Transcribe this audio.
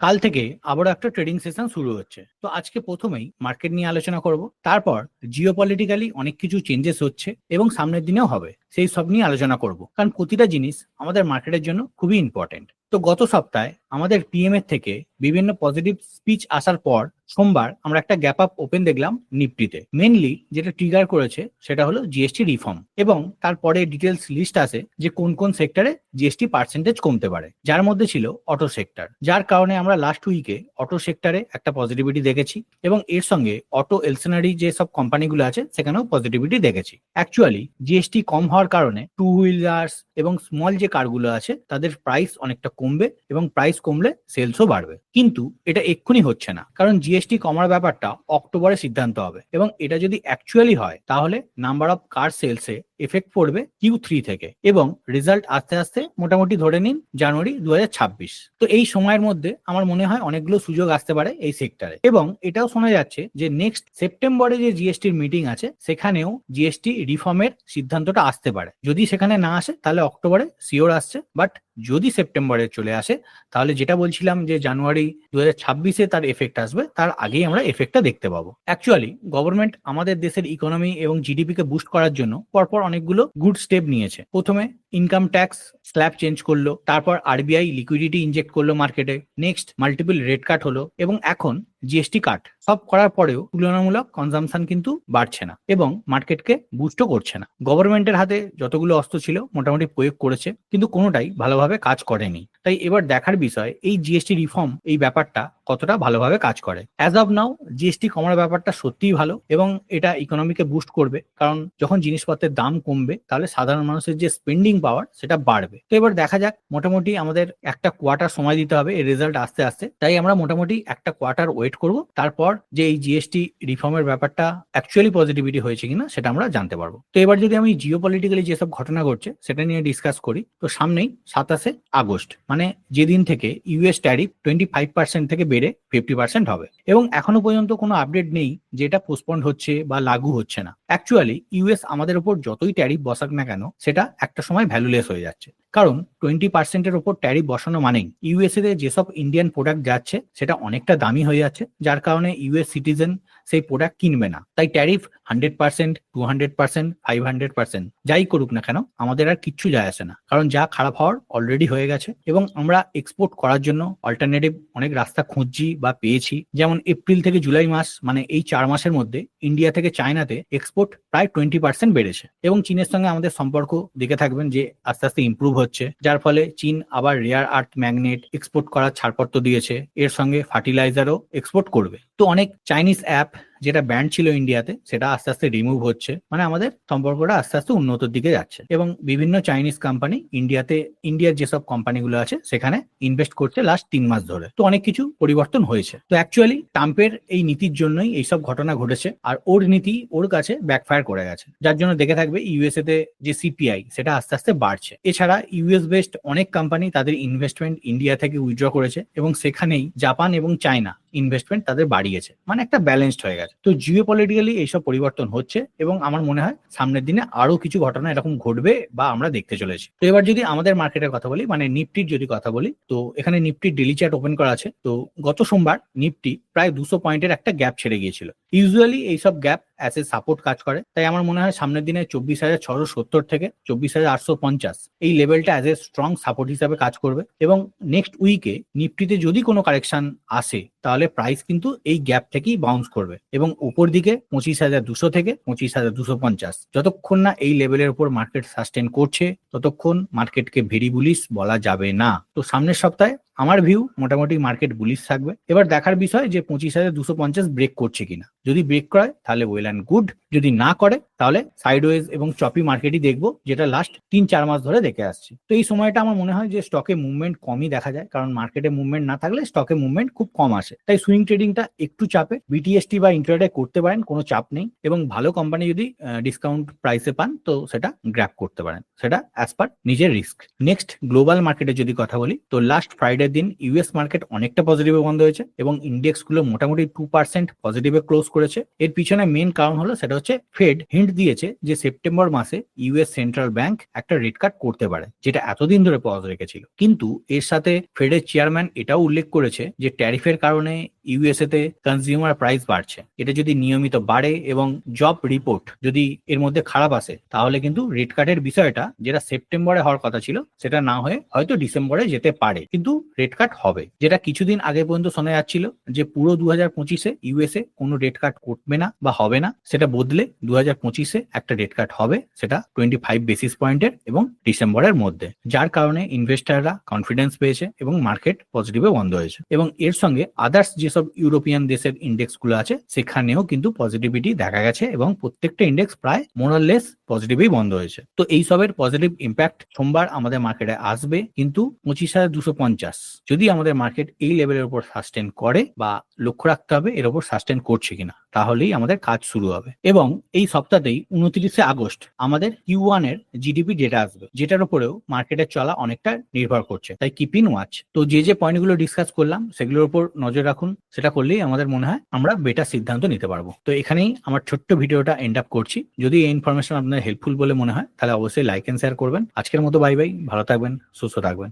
কাল থেকে আবারও একটা ট্রেডিং সেশন শুরু হচ্ছে। তো আজকে প্রথমেই মার্কেট নিয়ে আলোচনা করব। তারপর জিও পলিটিক্যালি অনেক কিছু চেঞ্জেস হচ্ছে এবং সামনের দিনেও হবে, সেই সব নিয়ে আলোচনা করব। কারণ প্রতিটা জিনিস আমাদের মার্কেটের জন্য খুবই ইম্পর্টেন্ট তো গত সপ্তাহে আমাদের পিএম এর থেকে বিভিন্ন পজিটিভ স্পিচ আসার পর সোমবার আমরা একটা গ্যাপ আপ ওপেন দেখলাম নিফটিতে। মেনলি যেটা ট্রিগার করেছে সেটা হলো জিএসটি রিফর্ম এবং তারপরে ডিটেলস লিস্ট আছে যে কোন কোন সেক্টরে জিএসটি পার্সেন্টেজ কমতে পারে। যার মধ্যে ছিল অটো সেক্টর যার কারণে আমরা লাস্ট উইকে অটো সেক্টরে একটা পজিটিভিটি দেখেছি এবং এর সঙ্গে অটো এলসেনারি যে সব কোম্পানিগুলো আছে সেখানেও পজিটিভিটি দেখেছি। অ্যাকচুয়ালি জিএসটি কম হওয়ার কারণে টু হুইলার্স এবং স্মল যে কারগুলো আছে তাদের প্রাইস অনেকটা কমবে এবং প্রাইস কমলে সেলসও বাড়বে। কিন্তু এটা এক্ষুনি হচ্ছে না। কারণ জিএসটি কমার ব্যাপারটা অক্টোবরে সিদ্ধান্ত হবে। এবং এটা যদি অ্যাকচুয়ালি হয়, তাহলে নাম্বার অফ কার সেলসে এফেক্ট পড়বে কিউ থ্রি থেকে এবং রেজাল্ট আস্তে আস্তে মোটামুটি ধরে নিন জানুয়ারি দুহাজার ছাব্বিশ। তো এই সময়ের মধ্যে আমার মনে হয় অনেকগুলো সুযোগ আসতে পারে এই সেক্টরে এবং এটাও শোনা যাচ্ছে যে নেক্সট সেপ্টেম্বরে যে জিএসটির মিটিং আছে, সেখানেও জিএসটি রিফর্মের সিদ্ধান্তটা আসতে পারে। যদি সেখানে না আসে, তাহলে অক্টোবরে সিওর আসছে। বাট যদি সেপ্টেম্বরে চলে আসে, তাহলে যেটা বলছিলাম যে জানুয়ারি দু ছাব্বিশে তার এফেক্ট আসবে, তার আগেই আমরা এফেক্টটা দেখতে পাবো। অ্যাকচুয়ালি গভর্নমেন্ট আমাদের দেশের ইকোনমি এবং জিডিপিকে বুস্ট করার জন্য পরপর অনেকগুলো গুড স্টেপ নিয়েছে। প্রথমে ইনকাম ট্যাক্স স্ল্যাব চেঞ্জ করল, তারপর আরবিআই লিকুইডিটি ইনজেক্ট করল মার্কেটে নেক্সট মাল্টিপল রেট কাট হলো এবং এখন জিএসটি কাট সব করার পরেও তুলনামূলক কনজামশন কিন্তু বাড়ছে না এবং মার্কেটকে বুস্টও করছে না। গভর্নমেন্টের হাতে যতগুলো অস্ত্র ছিল মোটামুটি প্রয়োগ করেছে, কিন্তু কোনোটাই ভালোভাবে কাজ করেনি। তাই এবার দেখার বিষয়, এই জিএসটি রিফর্ম এই ব্যাপারটা কতটা ভালোভাবে কাজ করে? অ্যাজ অব নাও জিএসটি কমার ব্যাপারটা সত্যিই ভালো এবং এটা ইকোনমিকে বুস্ট করবে, কারণ যখন জিনিসপত্রের দাম কমবে, তাহলে সাধারণ মানুষের যে স্পেন্ডিং পাওয়ার সেটা বাড়বে। তো এবার দেখা যাক, মোটামুটি আমাদের একটা কোয়ার্টার সময় দিতে হবে, এর রেজাল্ট আসতে আসতে। তাই আমরা মোটামুটি একটা কোয়ার্টার ওয়েট করব। তারপর যে এই জিএসটি রিফর্মের ব্যাপারটা অ্যাকচুয়ালি পজিটিভিটি হয়েছে কিনা সেটা আমরা জানতে পারব। তো এবার যদি আমি জিও পলিটিক্যালি যেসব ঘটনা ঘটছে সেটা নিয়ে ডিসকাস করি, তো সামনেই সাতাশে আগস্ট মানে যেদিন থেকে US tariff twenty five percent থেকে বেড়ে ফিফটি পার্সেন্ট হবে। এবং এখনও পর্যন্ত কোনো আপডেট নেই যে এটা পোস্টপন্ড হচ্ছে বা লাগু হচ্ছে না। অ্যাকচুয়ালি ইউএস আমাদের উপর যতই ট্যারিফ বসাক না কেন, সেটা একটা সময় ভ্যালুলেস হয়ে যাচ্ছে। কারণ টোয়েন্টি পার্সেন্টের ওপর ট্যারিফ বসানো মানেই ইউএসএ তে যেসব ইন্ডিয়ান প্রোডাক্ট যাচ্ছে, সেটা অনেকটা দামি হয়ে যাচ্ছে, যার কারণে ইউএস সিটিজেন সেই প্রোডাক্ট কিনবে না। তাই tariff hundred percent to hundred percent five hundred percent যাই করুক না কেন, আমাদের আর কিচ্ছু যায় আসে না। কারণ যা খারাপ হওয়ার অলরেডি হয়ে গেছে এবং আমরা এক্সপোর্ট করার জন্য অল্টারনেটিভ অনেক রাস্তা খুঁজছি বা পেয়েছি। যেমন এপ্রিল থেকে জুলাই মাস মানে এই চার মাসের মধ্যে ইন্ডিয়া থেকে চায়নাতে এক্সপোর্ট প্রায় টোয়েন্টি পার্সেন্ট বেড়েছে এবং চীনের সঙ্গে আমাদের সম্পর্ক দেখে থাকবেন যে আস্তে আস্তে ইম্প্রুভ হচ্ছে, যার ফলে চীন আবার রেয়ার আর্থ ম্যাগনেট এক্সপোর্ট করার ছাড়পত্র দিয়েছে, এর সঙ্গে ফার্টিলাইজারও এক্সপোর্ট করবে। তো অনেক চাইনিজ অ্যাপ যেটা ব্যান্ড ছিল ইন্ডিয়াতে সেটা আস্তে আস্তে রিমুভ হচ্ছে। মানে আমাদের সম্পর্কটা আস্তে আস্তে উন্নতির দিকে যাচ্ছে। এবং বিভিন্ন চাইনিজ কোম্পানি ইন্ডিয়াতে ইন্ডিয়ার যেসব কোম্পানিগুলো আছে, সেখানে ইনভেস্ট করছে লাস্ট তিন মাস ধরে। তো অনেক কিছু পরিবর্তন হয়েছে। তো অ্যাকচুয়ালি ট্রাম্পের এই নীতির জন্যই এইসব ঘটনা ঘটেছে। আর ওর নীতি ওর কাছে ব্যাকফায়ার করে গেছে। যার জন্য দেখে থাকবে ইউএসএ তে যে সিপিআই সেটা আস্তে আস্তে বাড়ছে। এছাড়া ইউএস বেসড অনেক কোম্পানি তাদের ইনভেস্টমেন্ট ইন্ডিয়া থেকে উইথড্র করেছে। এবং সেখানেই জাপান এবং চায়না ইনভেস্টমেন্ট তাদের বাড়িয়েছে। মানে একটা ব্যালেন্সড হয়ে গেছে। তো জিও পলিটিক্যালি এইসব পরিবর্তন হচ্ছে এবং আমার মনে হয় সামনের দিনে আরও কিছু ঘটনা এরকম ঘটবে বা আমরা দেখতে চলেছি। তো এবার যদি আমাদের মার্কেটের কথা বলি মানে নিফটির যদি কথা বলি, তো এখানে নিফটির ডেলি চার্ট ওপেন করা আছে। তো গত সোমবার নিফটি প্রায় দুশো পয়েন্টের একটা গ্যাপ ছেড়ে গিয়েছিল। ইউজুয়ালি এইসব গ্যাপ অ্যাজ এ সাপোর্ট কাজ করে। তাই আমার মনে হয় সামনের দিনে চব্বিশ হাজার ছশো সত্তর থেকে চব্বিশ হাজার আটশো পঞ্চাশ এই লেভেলটা অ্যাজ এ স্ট্রং সাপোর্ট হিসাবে কাজ করবে। এবং নেক্সট উইকে নিফটিতে যদি কোনো কারেকশন আসে, তাহলে প্রাইস কিন্তু এই গ্যাপ থেকেই বাউন্স করবে। এবং উপর দিকে পঁচিশ হাজার দুশো থেকে পঁচিশ হাজার দুশো পঞ্চাশ। যতক্ষণ না এই লেভেলের উপর মার্কেট সাস্টেন করছে, ততক্ষণ মার্কেটকে ভেরি বুলিশ বলা যাবে না। তো সামনের সপ্তাহে আমার ভিউ মোটামুটি মার্কেট বুলিশ থাকবে। এবার দেখার বিষয় যে পঁচিশ হাজার দুশো পঞ্চাশ ব্রেক করছে কিনা। যদি ব্রেক করে তাহলে ওয়েল অ্যান্ড গুড যদি না করে, তাহলে সাইডওয়েজ এবং চপি মার্কেটই দেখব, যেটা লাস্ট তিন চার মাস ধরে দেখে আসছি। তো এই সময়টা আমার মনে হয় যে স্টকে মুভমেন্ট কমই দেখা যায়, কারণ মার্কেটে মুভমেন্ট না থাকলে স্টকে মুভমেন্ট খুব কম আসে। তাই সুইং ট্রেডিংটা একটু চাপে। বিটিএসটি বা ইন্টারডে করতে পারেন, কোনো চাপ নেই। এবং ভালো কোম্পানি যদি ডিসকাউন্ট প্রাইসে পান, তো সেটা গ্র্যাপ করতে পারেন। সেটা অ্যাজ পার নিজের রিস্ক নেক্সট গ্লোবাল মার্কেটে যদি কথা বলি, তো লাস্ট ফ্রাইডে দিন ইউএস মার্কেট অনেকটা পজিটিভে বন্ধ হয়েছে এবং ইন্ডেক্সগুলো মোটামুটি টু পার্সেন্ট পজিটিভে ক্লোজ করেছে। এর পিছনে মেন কারণ হলো, সেটা হচ্ছে ফেড হিন্ট দিয়েছে যে সেপ্টেম্বর মাসে ইউএস সেন্ট্রাল ব্যাংক একটা রেট কাট করতে পারে, যেটা এতদিন ধরে পজ রেখেছিল। কিন্তু এর সাথে ফেডের চেয়ারম্যান এটাও উল্লেখ করেছে যে ট্যারিফের কারণে ইউএসএ তে কনজিউমার প্রাইস বাড়ছে। এটা যদি নিয়মিত বাড়ে এবং জব রিপোর্ট যদি এর মধ্যে খারাপ আসে, তাহলে কিন্তু রেট কাটের বিষয়টা, যেটা সেপ্টেম্বরে হওয়ার কথা ছিল, সেটা না হয়ে হয়তো ডিসেম্বরে যেতে পারে। কিন্তু রেট কাট হবে। যেটা কিছুদিন আগে পর্যন্ত শোনা যাচ্ছিল যে পুরো দু হাজার পঁচিশে ইউএসএ কোনো রেট কাট করবে না বা হবে না, সেটা বদলে দু হাজার পঁচিশে একটা রেট কাট হবে, সেটা টোয়েন্টি ফাইভ বেসিস পয়েন্টের এবং ডিসেম্বরের মধ্যে। যার কারণে ইনভেস্টাররা কনফিডেন্স পেয়েছে এবং মার্কেট পজিটিভে বন্ধ হয়েছে। এবং এর সঙ্গে আদার্স যেসব ইউরোপিয়ান দেশের ইন্ডেক্সগুলো আছে, সেখানেও কিন্তু পজিটিভিটি দেখা গেছে এবং প্রত্যেকটা ইন্ডেক্স প্রায় মোরাললেস পজিটিভই বন্ধ হয়েছে। তো এই সবের পজিটিভ ইম্প্যাক্ট সোমবার আমাদের মার্কেটে আসবে, কিন্তু পঁচিশ হাজার দুশো পঞ্চাশ। যদি আমাদের মার্কেট এই লেভেলের উপর সাস্টেন করে বা লক্ষ্য রাখতে হবে, এর উপর সাস্টেন করছে কিনা। তাহলেই আমাদের কাজ শুরু হবে। এবং এই সপ্তাহতেই উনত্রিশে আগস্ট আমাদের কিউ ওয়ানের জিডিপি ডেটা আসবে, যেটার উপরেও মার্কেটের চলা অনেকটা নির্ভর করছে। তাই কিপ ইন ওয়াচ তো যে যে পয়েন্টগুলো ডিসকাস করলাম, সেগুলোর উপর নজর রাখুন। সেটা করলেই আমাদের মনে হয় আমরা বেটার সিদ্ধান্ত নিতে পারব। তো এখানেই আমার ছোট্ট ভিডিওটা এন্ড আপ করছি। যদি এই ইনফরমেশন আপনার হেল্পফুল বলে মনে হয়, তাহলে অবশ্যই লাইক এন্ড শেয়ার করবেন। আজকের মতো বাই বাই ভালো থাকবেন, সুস্থ থাকবেন।